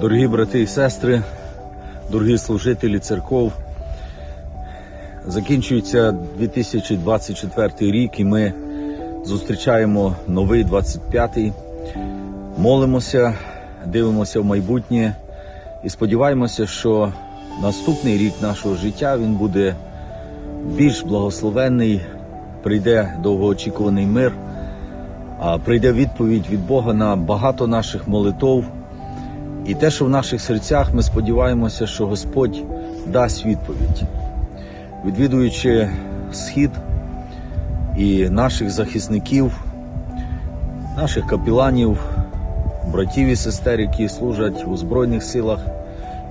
Дорогі брати і сестри, дорогі служителі церков, закінчується 2024 рік і ми зустрічаємо новий 25-й. Молимося, дивимося в майбутнє і сподіваємося, що наступний рік нашого життя він буде більш благословенний, прийде довгоочікуваний мир, прийде відповідь від Бога на багато наших молитов. І те, що в наших серцях, ми сподіваємося, що Господь дасть відповідь. Відвідуючи схід і наших захисників, наших капіланів, братів і сестер, які служать у Збройних силах,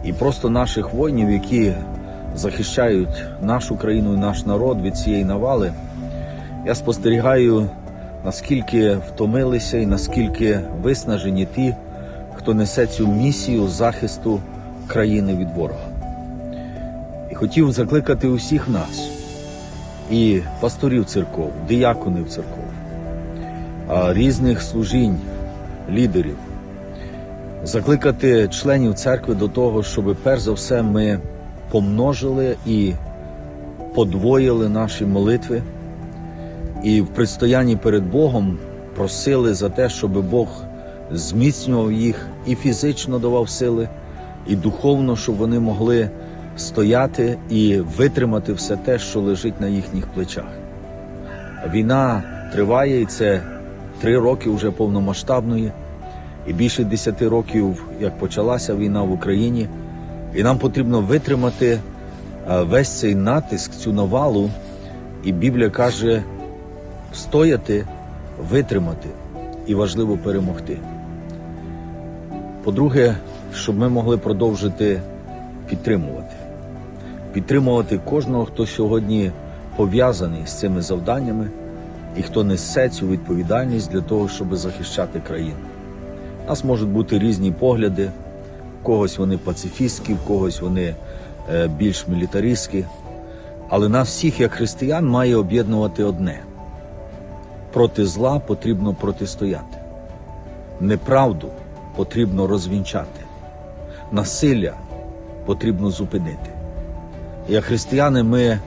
і просто наших воїнів, які захищають нашу країну і наш народ від цієї навали, я спостерігаю, наскільки втомилися і наскільки виснажені ті, хто несе цю місію захисту країни від ворога. І хотів закликати усіх нас, і пасторів церков, дияконів церков, різних служінь, лідерів, закликати членів церкви до того, щоб перш за все ми помножили і подвоїли наші молитви, і в предстоянні перед Богом просили за те, щоб Бог зміцнював їх і фізично давав сили, і духовно, щоб вони могли стояти і витримати все те, що лежить на їхніх плечах. Війна триває, і це три роки вже повномасштабної, і більше десяти років, як почалася війна в Україні, і нам потрібно витримати е, весь цей натиск, цю навалу, і Біблія каже встояти, витримати і важливо перемогти. По-друге, щоб ми могли продовжити підтримувати. Підтримувати кожного, хто сьогодні пов'язаний з цими завданнями і хто несе цю відповідальність для того, щоб захищати країну. У нас можуть бути різні погляди, в когось вони пацифістські, в когось вони е, більш мілітаристські. Але нас всіх, як християн, має об'єднувати одне: проти зла потрібно протистояти. Неправду потрібно розвінчати, насилля потрібно зупинити. Як християни, ми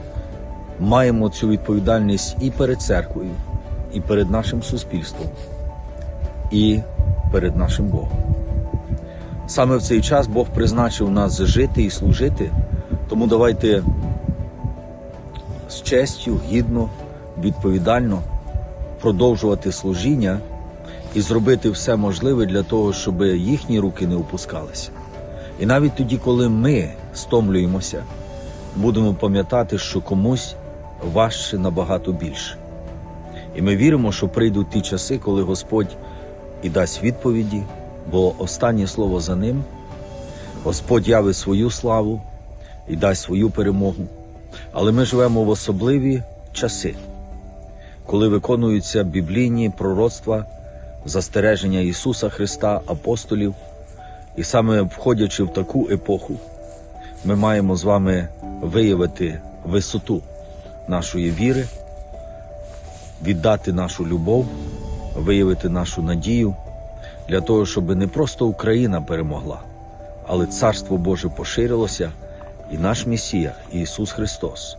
маємо цю відповідальність і перед церквою, і перед нашим суспільством, і перед нашим Богом. Саме в цей час Бог призначив нас жити і служити, тому давайте з честю, гідно, відповідально продовжувати служіння і зробити все можливе для того, щоб їхні руки не опускалися. І навіть тоді, коли ми стомлюємося, будемо пам'ятати, що комусь важче набагато більше. І ми віримо, що прийдуть ті часи, коли Господь і дасть відповіді, бо останнє слово за ним. Господь явить свою славу і дасть свою перемогу. Але ми живемо в особливі часи, коли виконуються біблійні пророцтва, застереження Ісуса Христа, апостолів. І саме входячи в таку епоху, ми маємо з вами виявити висоту нашої віри, віддати нашу любов, виявити нашу надію для того, щоб не просто Україна перемогла, але Царство Боже поширилося, і наш Месія, Ісус Христос,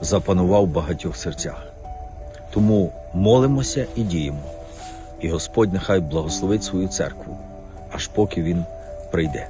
запанував в багатьох серцях. Тому молимося і діємо, і Господь нехай благословить свою церкву, аж поки Він прийде.